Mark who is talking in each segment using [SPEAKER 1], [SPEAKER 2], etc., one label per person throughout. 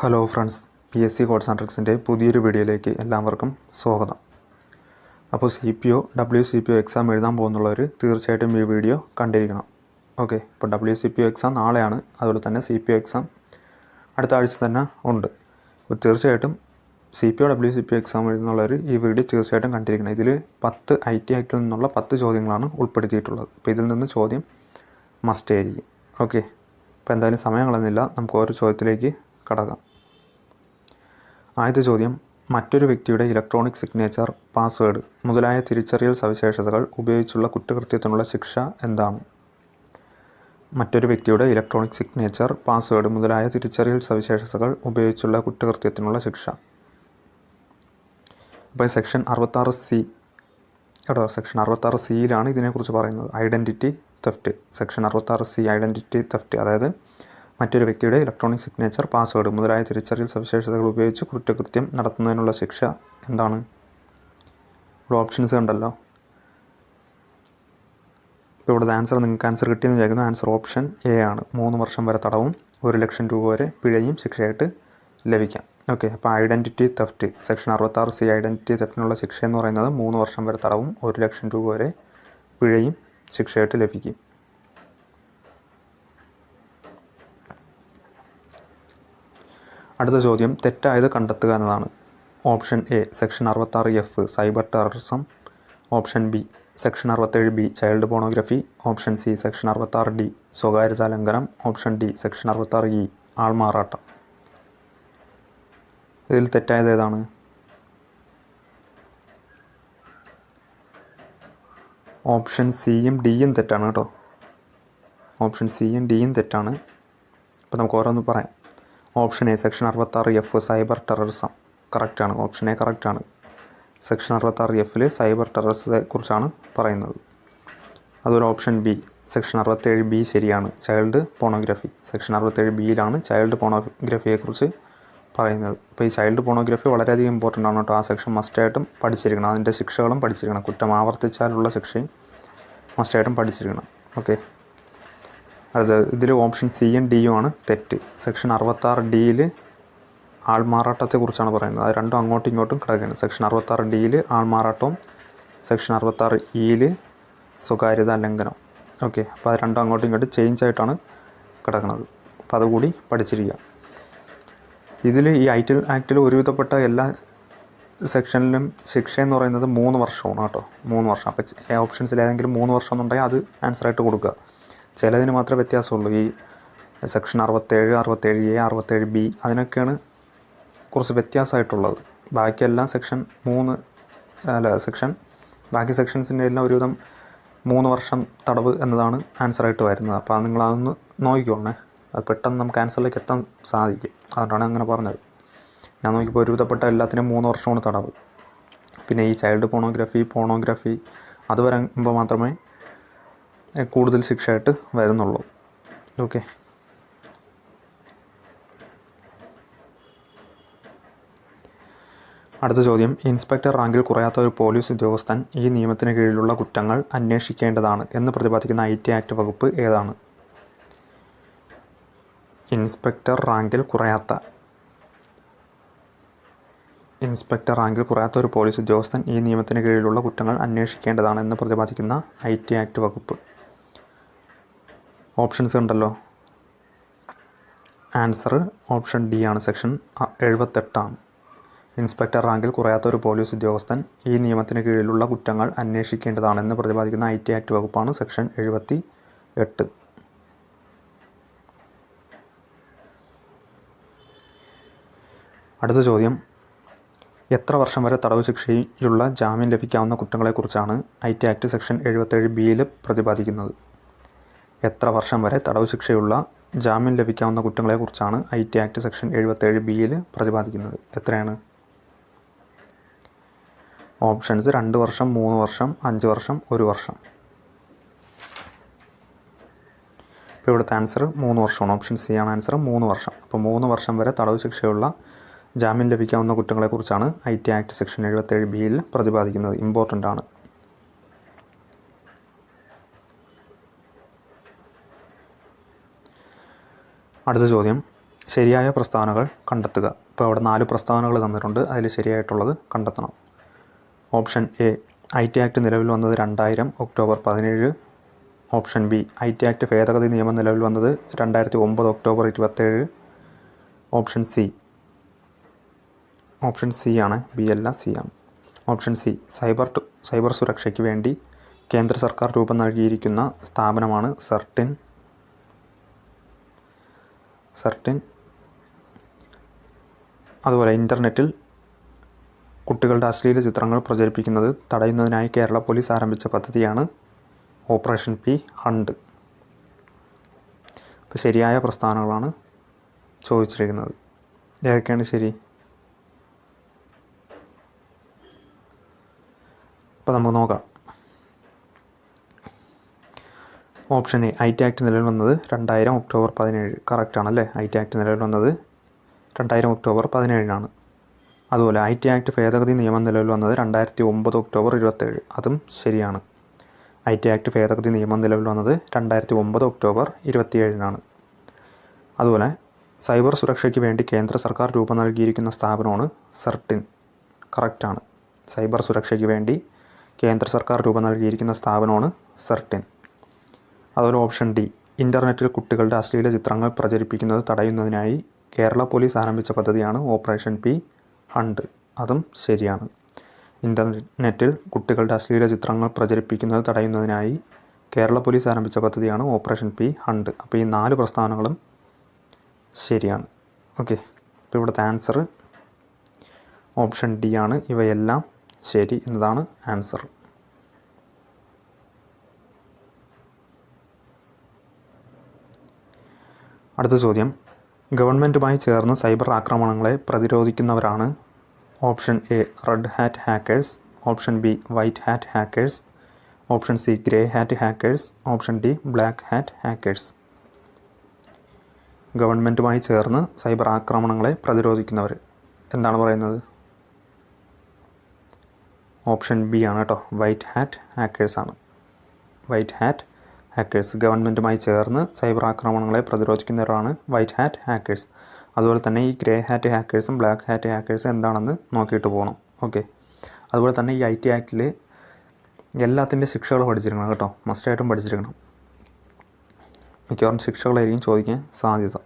[SPEAKER 1] Hello friends P S C codes and ട്രിക്സിന്റെ പുതിയൊരു വീഡിയോയിലേക്ക് എല്ലാവർക്കും സ്വാഗതം. അപ്പോൾ C P O W C P O exam എഴുതാൻ പോകുന്നുള്ളവർ തീർച്ചയായിട്ടും ഈ വീഡിയോ കണ്ടിരിക്കണം. ഓക്കെ ഇപ്പോൾ W C P O exam നാളെയാണ് അതുപോലെ തന്നെ സി പി ഒ എക്സാം അടുത്ത ആഴ്ച തന്നെ ഉണ്ട്. അപ്പോൾ തീർച്ചയായിട്ടും C P O W C P O exam എഴുതുന്നുള്ളവർ ഈ വീഡിയോ തീർച്ചയായിട്ടും കണ്ടിരിക്കണം. ഇതിൽ പത്ത് ഐ ടി ആക്ടിൽ നിന്നുള്ള പത്ത് ചോദ്യങ്ങളാണ് ഉൾപ്പെടുത്തിയിട്ടുള്ളത്. അപ്പോൾ ഇതിൽ നിന്ന് ചോദ്യം മസ്റ്റ് ആയിരിക്കും. ഓക്കെ അപ്പോൾ എന്തായാലും സമയം കളഞ്ഞില്ല നമുക്ക് ഓരോ ചോദ്യത്തിലേക്ക് കടക്കാം ആദ്യത്തെ ചോദ്യം മറ്റൊരു വ്യക്തിയുടെ ഇലക്ട്രോണിക് സിഗ്നേച്ചർ പാസ്വേഡ് മുതലായ തിരിച്ചറിയൽ സവിശേഷതകൾ ഉപയോഗിച്ചുള്ള കുറ്റകൃത്യത്തിനുള്ള ശിക്ഷ എന്താണ്? മറ്റൊരു വ്യക്തിയുടെ ഇലക്ട്രോണിക് സിഗ്നേച്ചർ പാസ്വേഡ് മുതലായ തിരിച്ചറിയൽ സവിശേഷതകൾ ഉപയോഗിച്ചുള്ള കുറ്റകൃത്യത്തിനുള്ള ശിക്ഷ. അപ്പോൾ സെക്ഷൻ അറുപത്താറ് സി കേട്ടോ സെക്ഷൻ അറുപത്താറ് സിയിലാണ് ഇതിനെക്കുറിച്ച് പറയുന്നത്. ഐഡന്റിറ്റി തെഫ്റ്റ് സെക്ഷൻ അറുപത്താറ് സി ഐഡന്റിറ്റി തെഫ്റ്റ് അതായത് മറ്റൊരു വ്യക്തിയുടെ ഇലക്ട്രോണിക് സിഗ്നേച്ചർ പാസ്വേഡ് മുതലായ തിരിച്ചറിയൽ സവിശേഷതകൾ ഉപയോഗിച്ച് കുറ്റകൃത്യം നടത്തുന്നതിനുള്ള ശിക്ഷ എന്താണ്? ഇവിടെ ഓപ്ഷൻസ് ഉണ്ടല്ലോ ഇപ്പോൾ ഇവിടുത്തെ ആൻസർ നിങ്ങൾക്ക് ആൻസർ കിട്ടിയെന്ന് വിചാരിക്കുന്നു. ആൻസർ ഓപ്ഷൻ എ ആണ്. മൂന്ന് വർഷം വരെ തടവും ഒരു ലക്ഷം രൂപ വരെ പിഴയും ശിക്ഷയായിട്ട് ലഭിക്കാം. ഓക്കെ അപ്പോൾ ഐഡന്റിറ്റി തെഫ്റ്റ് സെക്ഷൻ അറുപത്താറ് സി ഐഡന്റിറ്റി തെഫ്റ്റിനുള്ള ശിക്ഷ എന്ന് പറയുന്നത് മൂന്ന് വർഷം വരെ തടവും ഒരു ലക്ഷം രൂപ വരെ പിഴയും ശിക്ഷയായിട്ട് ലഭിക്കും. അടുത്ത ചോദ്യം തെറ്റായത് കണ്ടെത്തുക എന്നതാണ്. ഓപ്ഷൻ എ സെക്ഷൻ അറുപത്താറ് F cyber terrorism. Option B section അറുപത്തേഴ് B child pornography. Option C section അറുപത്താറ് ഡി സ്വകാര്യതാ ലംഘനം ഓപ്ഷൻ ഡി സെക്ഷൻ അറുപത്താറ് ഇ ആൾമാറാട്ടം. ഇതിൽ തെറ്റായത് ഏതാണ്? ഓപ്ഷൻ സിയും ഡിയും തെറ്റാണ് കേട്ടോ. ഓപ്ഷൻ സിയും ഡിയും തെറ്റാണ്. അപ്പോൾ നമുക്ക് ഓരോന്ന് പറയാം. ഓപ്ഷൻ എ സെക്ഷൻ അറുപത്താറ് എഫ് സൈബർ ടെററിസം. കറക്റ്റാണ് ഓപ്ഷൻ എ കറക്റ്റാണ്. സെക്ഷൻ അറുപത്താറ് എഫിൽ സൈബർ ടെററിസത്തെ കുറിച്ചാണ് പറയുന്നത്. അതുപോലെ ഓപ്ഷൻ ബി സെക്ഷൻ അറുപത്തേഴ് ബി ശരിയാണ് ചൈൽഡ് പോണോഗ്രഫി. സെക്ഷൻ അറുപത്തേഴ് ബിയിലാണ് ചൈൽഡ് പോണോഗ്രഫിയെക്കുറിച്ച് പറയുന്നത്. അപ്പോൾ ഈ ചൈൽഡ് പോണോഗ്രഫി വളരെയധികം ഇമ്പോർട്ടന്റ് ആണ് കേട്ടോ. ആ സെക്ഷൻ മസ്റ്റായിട്ടും പഠിച്ചിരിക്കണം. അതിന്റെ ശിക്ഷകളും പഠിച്ചിരിക്കണം. കുറ്റം ആവർത്തിച്ചാലുള്ള ശിക്ഷയും മസ്റ്റായിട്ടും പഠിച്ചിരിക്കണം. ഓക്കെ അത് ഇതിൽ ഓപ്ഷൻ സിയും ഡിയും ആണ് തെറ്റ്. സെക്ഷൻ അറുപത്താറ് ഡിയിൽ ആൾമാറാട്ടത്തെക്കുറിച്ചാണ് പറയുന്നത്. അത് രണ്ടും അങ്ങോട്ടും ഇങ്ങോട്ടും കിടക്കുകയാണ്. സെക്ഷൻ അറുപത്താറ് ഡിയിൽ ആൾമാറാട്ടവും സെക്ഷൻ അറുപത്താറ് ഇയിൽ സ്വകാര്യത ലംഘനം. ഓക്കെ അപ്പോൾ അത് രണ്ടും അങ്ങോട്ടും ഇങ്ങോട്ടും ചേഞ്ച് ആയിട്ടാണ് കിടക്കുന്നത് അപ്പോൾ അതുകൂടി പഠിച്ചിരിക്കുക ഇതിൽ ഈ ഐ ടി ആക്റ്റിൽ ഒരുവിധപ്പെട്ട എല്ലാ സെക്ഷനിലും ശിക്ഷ എന്ന് പറയുന്നത് മൂന്ന് വർഷമാണ് കേട്ടോ. മൂന്ന് വർഷം. അപ്പോൾ ഓപ്ഷൻസിൽ ഏതെങ്കിലും മൂന്ന് വർഷം എന്നുണ്ടെങ്കിൽ അത് ആൻസറായിട്ട് കൊടുക്കുക. ചിലതിന് മാത്രമേ വ്യത്യാസമുള്ളൂ. ഈ സെക്ഷൻ അറുപത്തേഴ് അറുപത്തേഴ് എ അറുപത്തേഴ് ബി അതിനൊക്കെയാണ് കുറച്ച് വ്യത്യാസമായിട്ടുള്ളത്. ബാക്കിയെല്ലാം സെക്ഷൻ മൂന്ന് അല്ല സെക്ഷൻ ബാക്കി സെക്ഷൻസിന്റെ എല്ലാം ഒരുവിധം മൂന്ന് വർഷം തടവ് എന്നതാണ് ആൻസറായിട്ട് വരുന്നത്. അപ്പോൾ നിങ്ങൾ അതൊന്ന് നോക്കിക്കോണേ. അത് പെട്ടെന്ന് നമുക്ക് ആൻസറിലേക്ക് എത്താൻ സാധിക്കും. അതുകൊണ്ടാണ് അങ്ങനെ പറഞ്ഞത്. ഞാൻ നോക്കിയപ്പോൾ ഒരുവിധപ്പെട്ട എല്ലാത്തിനും മൂന്ന് വർഷമാണ് തടവ്. പിന്നെ ഈ ചൈൽഡ് പോണോഗ്രഫി പോണോഗ്രഫി അത് വരുമ്പോൾ മാത്രമേ കൂടുതൽ ശിക്ഷയായിട്ട് വരുന്നുള്ളൂ. ഓക്കെ. അടുത്ത ചോദ്യം. ഇൻസ്പെക്ടർ റാങ്കിൽ കുറയാത്ത ഒരു പോലീസ് ഉദ്യോഗസ്ഥൻ ഈ നിയമത്തിന് കീഴിലുള്ള കുറ്റങ്ങൾ അന്വേഷിക്കേണ്ടതാണ് എന്ന് പ്രതിപാദിക്കുന്ന ഐ ടി ആക്ട് വകുപ്പ് ഏതാണ്? ഇൻസ്പെക്ടർ റാങ്കിൽ കുറയാത്ത. ഇൻസ്പെക്ടർ റാങ്കിൽ കുറയാത്ത ഒരു പോലീസ് ഉദ്യോഗസ്ഥൻ ഈ നിയമത്തിന് കീഴിലുള്ള കുറ്റങ്ങൾ അന്വേഷിക്കേണ്ടതാണ് എന്ന് പ്രതിപാദിക്കുന്ന ഐ ടി ആക്ട് വകുപ്പ്. ഓപ്ഷൻസ് ഉണ്ടല്ലോ. ആൻസർ ഓപ്ഷൻ ഡി ആണ് സെക്ഷൻ എഴുപത്തെട്ടാണ് ഇൻസ്പെക്ടർ റാങ്കിൽ കുറയാത്ത ഒരു പോലീസ് ഉദ്യോഗസ്ഥൻ ഈ നിയമത്തിന് കീഴിലുള്ള കുറ്റങ്ങൾ അന്വേഷിക്കേണ്ടതാണെന്ന് പ്രതിപാദിക്കുന്ന ഐ ടി ആക്ട് വകുപ്പാണ് സെക്ഷൻ എഴുപത്തി എട്ട് അടുത്ത ചോദ്യം. എത്ര വർഷം വരെ തടവ് ശിക്ഷയുള്ള ജാമ്യം ലഭിക്കാവുന്ന കുറ്റങ്ങളെക്കുറിച്ചാണ് ഐ ടി ആക്ട് സെക്ഷൻ എഴുപത്തേഴ് ബിയിൽ പ്രതിപാദിക്കുന്നത്. എത്ര വർഷം വരെ തടവ് ശിക്ഷയുള്ള ജാമ്യം ലഭിക്കാവുന്ന കുറ്റങ്ങളെക്കുറിച്ചാണ് ഐ ടി ആക്ട് സെക്ഷൻ എഴുപത്തേഴ് ബിയിൽ പ്രതിപാദിക്കുന്നത്. എത്രയാണ്? ഓപ്ഷൻസ് രണ്ട് വർഷം മൂന്ന് വർഷം അഞ്ച് വർഷം ഒരു വർഷം. അപ്പോൾ ഇവിടുത്തെ ആൻസർ മൂന്ന് വർഷമാണ്. ഓപ്ഷൻ സി ആണ് ആൻസർ മൂന്ന് വർഷം. അപ്പോൾ മൂന്ന് വർഷം വരെ തടവ് ശിക്ഷയുള്ള ജാമ്യം ലഭിക്കാവുന്ന കുറ്റങ്ങളെക്കുറിച്ചാണ് ഐ ടി ആക്ട് സെക്ഷൻ എഴുപത്തേഴ് ബിയിൽ പ്രതിപാദിക്കുന്നത്. ഇമ്പോർട്ടന്റ് ആണ്. അടുത്ത ചോദ്യം. ശരിയായ പ്രസ്താവനകൾ കണ്ടെത്തുക. ഇപ്പോൾ അവിടെ നാല് പ്രസ്താവനകൾ തന്നിട്ടുണ്ട്. അതിൽ ശരിയായിട്ടുള്ളത് കണ്ടെത്തണം. Option A I T act നിലവിൽ വന്നത് രണ്ടായിരം ഒക്ടോബർ പതിനേഴ്. Option B I T act ഭേദഗതി നിയമം നിലവിൽ വന്നത് രണ്ടായിരത്തി ഒമ്പത് ഒക്ടോബർ ഇരുപത്തേഴ്. ഓപ്ഷൻ സി ഓപ്ഷൻ സി ആണ് ബി അല്ല സി ആണ്. ഓപ്ഷൻ സി സൈബർ സൈബർ സുരക്ഷയ്ക്ക് വേണ്ടി കേന്ദ്ര സർക്കാർ രൂപം നൽകിയിരിക്കുന്ന സ്ഥാപനമാണ് സർട്ടിൻ സർട്ടിൻ അതുപോലെ ഇന്റർനെറ്റിൽ കുട്ടികളുടെ അശ്ലീല ചിത്രങ്ങൾ പ്രചരിപ്പിക്കുന്നത് തടയുന്നതിനായി കേരള പോലീസ് ആരംഭിച്ച പദ്ധതിയാണ് ഓപ്പറേഷൻ പി ഹണ്ട് ഇപ്പോൾ ശരിയായ പ്രസ്ഥാനങ്ങളാണ് ചോദിച്ചിരിക്കുന്നത്. ഏതൊക്കെയാണ് ശരി? അപ്പോൾ നമുക്ക് നോക്കാം. Option A I T act നിലവിൽ വന്നത് രണ്ടായിരം ഒക്ടോബർ പതിനേഴ്. കറക്റ്റ് ആണല്ലേ? ഐ ടി ആക്ട് നിലവിൽ വന്നത് രണ്ടായിരം ഒക്ടോബർ പതിനേഴിനാണ്. അതുപോലെ ഐ ടി ആക്ട് ഭേദഗതി നിയമം നിലവിൽ വന്നത് രണ്ടായിരത്തി ഒമ്പത് ഒക്ടോബർ ഇരുപത്തേഴ്. അതും ശരിയാണ്. ഐ ടി ആക്ട് ഭേദഗതി നിയമം നിലവിൽ വന്നത് രണ്ടായിരത്തി ഒമ്പത് ഒക്ടോബർ ഇരുപത്തിയേഴിനാണ്. അതുപോലെ സൈബർ സുരക്ഷയ്ക്ക് വേണ്ടി കേന്ദ്ര സർക്കാർ രൂപം നൽകിയിരിക്കുന്ന സ്ഥാപനമാണ് സർട്ടിൻ. കറക്റ്റാണ് സൈബർ സുരക്ഷയ്ക്ക് വേണ്ടി കേന്ദ്ര സർക്കാർ രൂപം നൽകിയിരിക്കുന്ന സ്ഥാപനമാണ് സർട്ടിൻ. അതുപോലെ ഓപ്ഷൻ ഡി. ഇന്റർനെറ്റിൽ കുട്ടികളുടെ അശ്ലീല ചിത്രങ്ങൾ പ്രചരിപ്പിക്കുന്നത് തടയുന്നതിനായി കേരള പോലീസ് ആരംഭിച്ച പദ്ധതിയാണ് ഓപ്പറേഷൻ പി ഹണ്ട്. അതും ശരിയാണ്. ഇന്റർനെറ്റിൽ കുട്ടികളുടെ അശ്ലീല ചിത്രങ്ങൾ പ്രചരിപ്പിക്കുന്നത് തടയുന്നതിനായി കേരള പോലീസ് ആരംഭിച്ച പദ്ധതിയാണ് ഓപ്പറേഷൻ പി ഹണ്ട്. അപ്പോൾ ഈ നാല് പ്രസ്താവനകളും ശരിയാണ്. ഓക്കെ. അപ്പോൾ ഇവിടുത്തെ ആൻസർ ഓപ്ഷൻ ഡി ആണ്. ഇവയെല്ലാം ശരി എന്നതാണ് ആൻസർ അടുത്ത ചോദ്യം. ഗവൺമെന്റുമായി ചേർന്ന് സൈബർ ആക്രമണങ്ങളെ പ്രതിരോധിക്കുന്നവരാണ് option A red hat hackers option B white hat hackers option C grey hat hackers option D black hat hackers. ഗവൺമെന്റുമായി ചേർന്ന് സൈബർ ആക്രമണങ്ങളെ പ്രതിരോധിക്കുന്നവർ എന്താണ് പറയുന്നത്? ഓപ്ഷൻ ബി ആണ് കേട്ടോ. വൈറ്റ് ഹാറ്റ് ഹാക്കേഴ്സ് ആണ്. വൈറ്റ് ഹാറ്റ് ഹാക്കേഴ്സ് ഗവൺമെന്റുമായി ചേർന്ന് സൈബർ ആക്രമണങ്ങളെ പ്രതിരോധിക്കുന്നവരാണ് വൈറ്റ് ഹാറ്റ് ഹാക്കേഴ്സ് അതുപോലെ തന്നെ ഈ ഗ്രേ ഹാറ്റ് ഹാക്കേഴ്സും ബ്ലാക്ക് ഹാറ്റ് ഹാക്കേഴ്സും എന്താണെന്ന് നോക്കിയിട്ട് പോകണം ഓക്കെ അതുപോലെ തന്നെ ഈ ഐ ടി ആക്ടിൽ എല്ലാത്തിന്റെ ശിക്ഷകൾ പഠിച്ചിരിക്കണം കേട്ടോ. മസ്റ്റായിട്ടും പഠിച്ചിരിക്കണം. മിക്കവാറും ശിക്ഷകളായിരിക്കും ചോദിക്കാൻ സാധ്യത.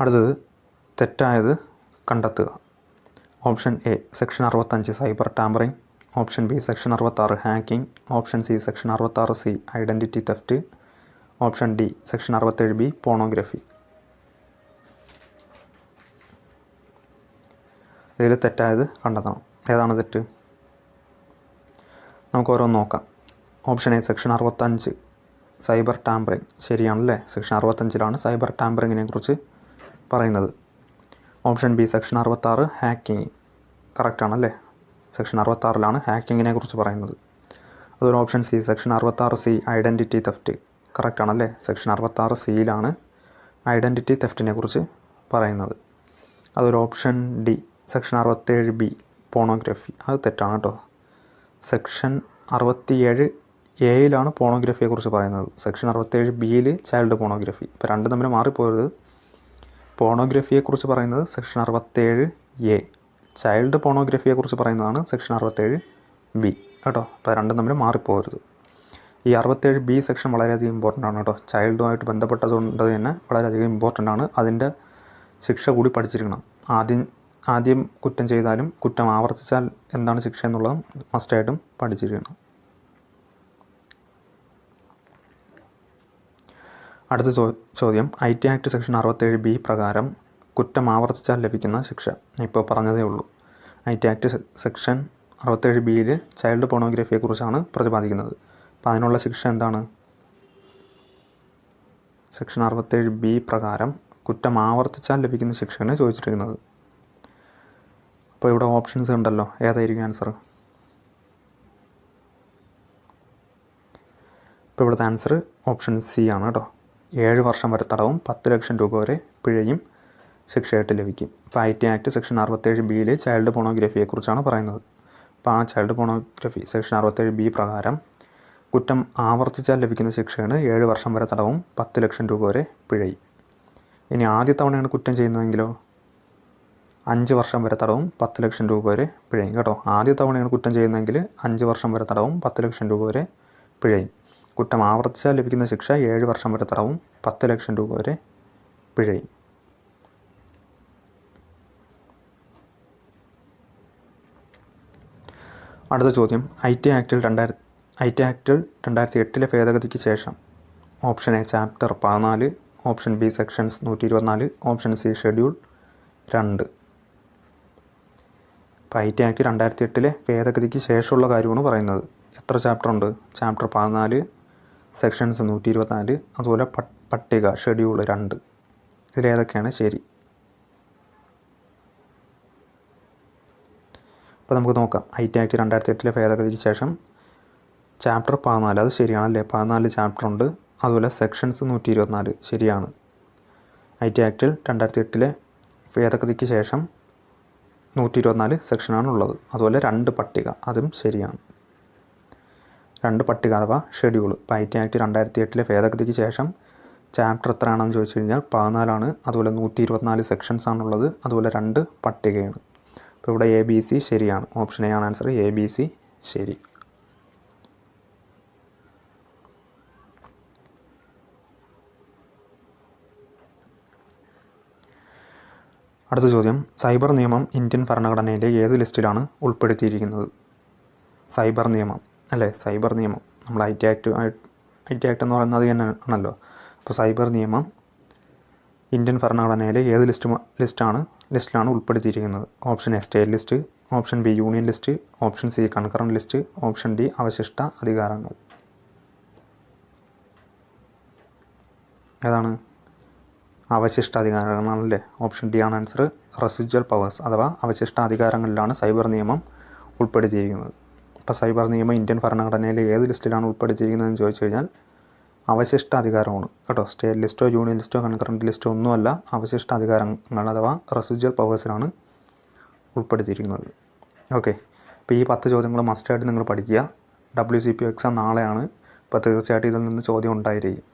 [SPEAKER 1] അടുത്തത് തെറ്റായത് കണ്ടെത്തുക. ഓപ്ഷൻ എ സെക്ഷൻ അറുപത്തഞ്ച് cyber tampering option B section അറുപത്താറ് ഹാക്കിംഗ് ഓപ്ഷൻ സി സെക്ഷൻ അറുപത്താറ് C identity theft option D section അറുപത്തേഴ് ബി പോണോഗ്രഫി. ഇതിൽ തെറ്റായത് കണ്ടെത്തണം. ഏതാണ് തെറ്റ്? നമുക്ക് ഓരോന്ന് നോക്കാം. ഓപ്ഷൻ എ സെക്ഷൻ അറുപത്തഞ്ച് സൈബർ ടാമ്പറിങ്. ശരിയാണല്ലേ? സെക്ഷൻ അറുപത്തഞ്ചിലാണ് സൈബർ ടാമ്പറിങ്ങിനെ കുറിച്ച് പറയുന്നത്. ഓപ്ഷൻ ബി സെക്ഷൻ അറുപത്താറ് ഹാക്കിംഗ് കറക്റ്റാണല്ലേ? സെക്ഷൻ അറുപത്താറിലാണ് ഹാക്കിങ്ങിനെ കുറിച്ച് പറയുന്നത്. അതൊരു ഓപ്ഷൻ സി സെക്ഷൻ അറുപത്താറ് സി ഐഡന്റിറ്റി തെഫ്റ്റ്. കറക്റ്റ് ആണല്ലേ? സെക്ഷൻ അറുപത്താറ് സിയിലാണ് ഐഡന്റിറ്റി തെഫ്റ്റിനെ കുറിച്ച് പറയുന്നത്. അതൊരു ഓപ്ഷൻ ഡി സെക്ഷൻ അറുപത്തേഴ് ബി പോണോഗ്രഫി. അത് തെറ്റാണ് കേട്ടോ. സെക്ഷൻ അറുപത്തിയേഴ് എയിലാണ് പോണോഗ്രഫിയെക്കുറിച്ച് പറയുന്നത്. സെക്ഷൻ അറുപത്തേഴ് ബിയിൽ ചൈൽഡ് പോണോഗ്രഫി. ഇപ്പോൾ രണ്ടും തമ്മിൽ മാറിപ്പോയത് പോണോഗ്രഫിയെക്കുറിച്ച് പറയുന്നത് സെക്ഷൻ അറുപത്തേഴ് എ. ചൈൽഡ് പോണോഗ്രഫിയെക്കുറിച്ച് പറയുന്നതാണ് സെക്ഷൻ അറുപത്തേഴ് ബി. കേട്ടോ? അപ്പോൾ രണ്ടും തമ്മിൽ മാറിപ്പോകരുത്. ഈ അറുപത്തേഴ് ബി സെക്ഷൻ വളരെയധികം ഇമ്പോർട്ടന്റ് ആണ് കേട്ടോ. ചൈൽഡുമായിട്ട് ബന്ധപ്പെട്ടതുകൊണ്ട് തന്നെ വളരെയധികം ഇമ്പോർട്ടന്റ് ആണ്. അതിന്റെ ശിക്ഷ കൂടി പഠിച്ചിരിക്കണം. ആദ്യം ആദ്യം കുറ്റം ചെയ്താലും കുറ്റം ആവർത്തിച്ചാൽ എന്താണ് ശിക്ഷ എന്നുള്ളതും മസ്റ്റായിട്ടും പഠിച്ചിരിക്കണം. അടുത്ത ചോദ്യം. ഐ ടി ആക്ട് സെക്ഷൻ അറുപത്തേഴ് ബി പ്രകാരം കുറ്റം ആവർത്തിച്ചാൽ ലഭിക്കുന്ന ശിക്ഷ. ഇപ്പോൾ പറഞ്ഞതേ ഉള്ളൂ. ഐ ടി ആക്ട് സെക്ഷൻ അറുപത്തേഴ് ബിയിൽ ചൈൽഡ് പോണോഗ്രഫിയെക്കുറിച്ചാണ് പ്രതിപാദിക്കുന്നത്. അപ്പോൾ അതിനുള്ള ശിക്ഷ എന്താണ്? സെക്ഷൻ അറുപത്തേഴ് ബി പ്രകാരം കുറ്റം ആവർത്തിച്ചാൽ ലഭിക്കുന്ന ശിക്ഷയാണ് ചോദിച്ചിരിക്കുന്നത്. അപ്പോൾ ഇവിടെ ഓപ്ഷൻസ് ഉണ്ടല്ലോ. ഏതായിരിക്കും ആൻസർ? ഇപ്പോൾ ഇവിടുത്തെ ആൻസർ ഓപ്ഷൻ സി ആണ് കേട്ടോ. ഏഴ് വർഷം വരെ തടവും പത്ത് ലക്ഷം രൂപ വരെ പിഴയും ശിക്ഷയായിട്ട് ലഭിക്കും. ഇപ്പോൾ ഐ ടി ആക്ട് സെക്ഷൻ അറുപത്തേഴ് ബിയിലെ ചൈൽഡ് പോണോഗ്രഫിയെക്കുറിച്ചാണ് പറയുന്നത്. അപ്പോൾ ആ ചൈൽഡ് പോണോഗ്രഫി സെക്ഷൻ അറുപത്തേഴ് ബി പ്രകാരം കുറ്റം ആവർത്തിച്ചാൽ ലഭിക്കുന്ന ശിക്ഷയാണ് ഏഴ് വർഷം വരെ തടവും പത്ത് ലക്ഷം രൂപ വരെ പിഴയും. ഇനി ആദ്യ തവണയാണ് കുറ്റം ചെയ്യുന്നതെങ്കിലോ അഞ്ച് വർഷം വരെ തടവും പത്ത് ലക്ഷം രൂപ വരെ പിഴയും. കേട്ടോ? ആദ്യ തവണയാണ് കുറ്റം ചെയ്യുന്നതെങ്കിൽ അഞ്ച് വർഷം വരെ തടവും പത്ത് ലക്ഷം രൂപ വരെ പിഴയും. കുറ്റം ആവർത്തിച്ചാൽ ലഭിക്കുന്ന ശിക്ഷ ഏഴ് വർഷം വരെ തടവും പത്ത് ലക്ഷം രൂപ വരെ പിഴയും. അടുത്ത ചോദ്യം. ഐ ടി ആക്ടിൽ രണ്ടായിരത്തി ഐ ടി ആക്ടിൽ രണ്ടായിരത്തി എട്ടിലെ ഭേദഗതിക്ക് ശേഷം ഓപ്ഷൻ എ ചാപ്റ്റർ പതിനാല് ഓപ്ഷൻ ബി സെക്ഷൻസ് നൂറ്റി ഇരുപത്തിനാല് ഓപ്ഷൻ സി ഷെഡ്യൂൾ രണ്ട്. ഇപ്പോൾ ഐ ടി ആക്ട് രണ്ടായിരത്തി എട്ടിലെ ഭേദഗതിക്ക് ശേഷമുള്ള കാര്യമാണ് പറയുന്നത്. എത്ര ചാപ്റ്റർ ഉണ്ട് ചാപ്റ്റർ പതിനാല് സെക്ഷൻസ് നൂറ്റി ഇരുപത്തിനാല് അതുപോലെ പട്ടിക ഷെഡ്യൂൾ രണ്ട്. ഇതിലേതൊക്കെയാണ് ശരി? അപ്പോൾ നമുക്ക് നോക്കാം. ഐ ടി ആക്ട് രണ്ടായിരത്തി എട്ടിലെ ഭേദഗതിക്ക് ശേഷം ചാപ്റ്റർ പതിനാല് അത് ശരിയാണല്ലേ? പതിനാല് ചാപ്റ്റർ ഉണ്ട്. അതുപോലെ സെക്ഷൻസ് നൂറ്റി ഇരുപത്തിനാല് ശരിയാണ്. ഐ ടി ആക്ടിൽ രണ്ടായിരത്തി എട്ടിലെ ഭേദഗതിക്ക് ശേഷം നൂറ്റി ഇരുപത്തിനാല് സെക്ഷനാണ് ഉള്ളത്. അതുപോലെ രണ്ട് പട്ടിക അതും ശരിയാണ്. രണ്ട് പട്ടിക അഥവാ ഷെഡ്യൂൾ ഇപ്പോൾ ഐ ടി ആക്ട് രണ്ടായിരത്തി എട്ടിലെ ഭേദഗതിക്ക് ശേഷം ചാപ്റ്റർ എത്രയാണെന്ന് ചോദിച്ചു കഴിഞ്ഞാൽ പതിനാലാണ്. അതുപോലെ നൂറ്റി ഇരുപത്തിനാല് സെക്ഷൻസ് ആണുള്ളത്. അതുപോലെ രണ്ട് പട്ടികയാണ്. അപ്പോൾ ഇവിടെ എ ബി സി ശരിയാണ്. ഓപ്ഷൻ എ ആണ് ആൻസർ എ ബി സി ശരി. അടുത്ത ചോദ്യം. സൈബർ നിയമം ഇന്ത്യൻ ഭരണഘടനയിലെ ഏത് ലിസ്റ്റിലാണ് ഉൾപ്പെടുത്തിയിരിക്കുന്നത്? സൈബർ നിയമം. അല്ലേ? സൈബർ നിയമം. നമ്മൾ I T act I T act എന്ന് പറയുന്നത് തന്നെ ആണല്ലോ. അപ്പോൾ സൈബർ നിയമം ഇന്ത്യൻ ഭരണഘടനയിലെ ഏത് ലിസ്റ്റ് ലിസ്റ്റാണ് ലിസ്റ്റിലാണ് ഉൾപ്പെടുത്തിയിരിക്കുന്നത്. Option A state list option B union list option C concurrent list option D അവശിഷ്ട അധികാരങ്ങൾ. ഏതാണ്? അവശിഷ്ട അധികാരങ്ങളാണല്ലേ ഓപ്ഷൻ ഡി ആണ് ആൻസർ റെസിജ്വൽ പവേഴ്സ് അഥവാ അവശിഷ്ട അധികാരങ്ങളിലാണ് സൈബർ നിയമം ഉൾപ്പെടുത്തിയിരിക്കുന്നത്. അപ്പോൾ സൈബർ നിയമം ഇന്ത്യൻ ഭരണഘടനയിലെ ഏത് ലിസ്റ്റിലാണ് ഉൾപ്പെടുത്തിയിരിക്കുന്നതെന്ന് ചോദിച്ചു കഴിഞ്ഞാൽ അവശിഷ്ട അധികാരമാണ് കേട്ടോ സ്റ്റേറ്റ് ലിസ്റ്റോ യൂണിയൻ ലിസ്റ്റോ കൺകറന്റ് ലിസ്റ്റോ ഒന്നുമല്ല അവശിഷ്ട അധികാരങ്ങൾ അഥവാ റെസിജ്വൽ പവേഴ്സിലാണ് ഉൾപ്പെടുത്തിയിരിക്കുന്നത്. ഓക്കെ അപ്പോൾ ഈ പത്ത് ചോദ്യങ്ങൾ മസ്റ്റായിട്ട് നിങ്ങൾ പഠിക്കുക. ഡബ്ല്യു സി പി എക്സാം നാളെയാണ്. അപ്പോൾ തീർച്ചയായിട്ടും ഇതിൽ നിന്ന് ചോദ്യം ഉണ്ടായിരിക്കും.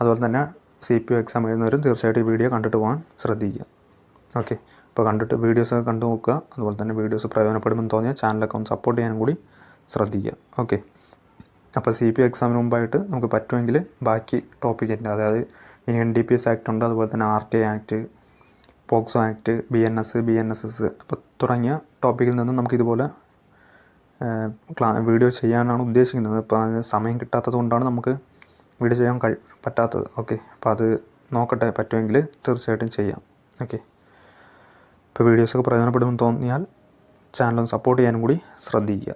[SPEAKER 1] അതുപോലെ തന്നെ സി പി ഒ എക്സാം എഴുതുന്നവരും തീർച്ചയായിട്ടും ഈ വീഡിയോ കണ്ടിട്ട് പോകാൻ ശ്രദ്ധിക്കുക. ഓക്കെ അപ്പോൾ കണ്ടിട്ട് വീഡിയോസ് കണ്ടു നോക്കുക അതുപോലെ തന്നെ വീഡിയോസ് പ്രയോജനപ്പെടുമെന്ന് തോന്നിയാൽ ചാനലൊക്കെ ഒന്ന് സപ്പോർട്ട് ചെയ്യാനും കൂടി ശ്രദ്ധിക്കുക. ഓക്കെ. അപ്പോൾ സി പി എക്സാമിന് മുമ്പായിട്ട് നമുക്ക് പറ്റുമെങ്കിൽ ബാക്കി ടോപ്പിക്കിന്റെ അതായത് ഇനി N D P S act ഉണ്ട് അതുപോലെ തന്നെ R T I act POCSO act B N S B N S S അപ്പോൾ തുടങ്ങിയ ടോപ്പിക്കിൽ നിന്നും നമുക്കിതുപോലെ ക്ലാ വീഡിയോ ചെയ്യാനാണ് ഉദ്ദേശിക്കുന്നത്. അപ്പോൾ അതിന് സമയം കിട്ടാത്തത് കൊണ്ടാണ് നമുക്ക് വീഡിയോ ചെയ്യാൻ കഴി പറ്റാത്തത്. ഓക്കെ അപ്പോൾ അത് നോക്കട്ടെ പറ്റുമെങ്കിൽ തീർച്ചയായിട്ടും ചെയ്യാം. ഓക്കെ ഇപ്പോൾ വീഡിയോസൊക്കെ പ്രയോജനപ്പെടുമെന്ന് തോന്നിയാൽ ചാനലൊന്ന് സപ്പോർട്ട് ചെയ്യാനും കൂടി ശ്രദ്ധിക്കുക.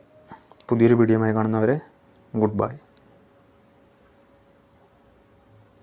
[SPEAKER 1] പുതിയൊരു വീഡിയോയുമായി കാണുന്നവരെ ഗുഡ് ബൈ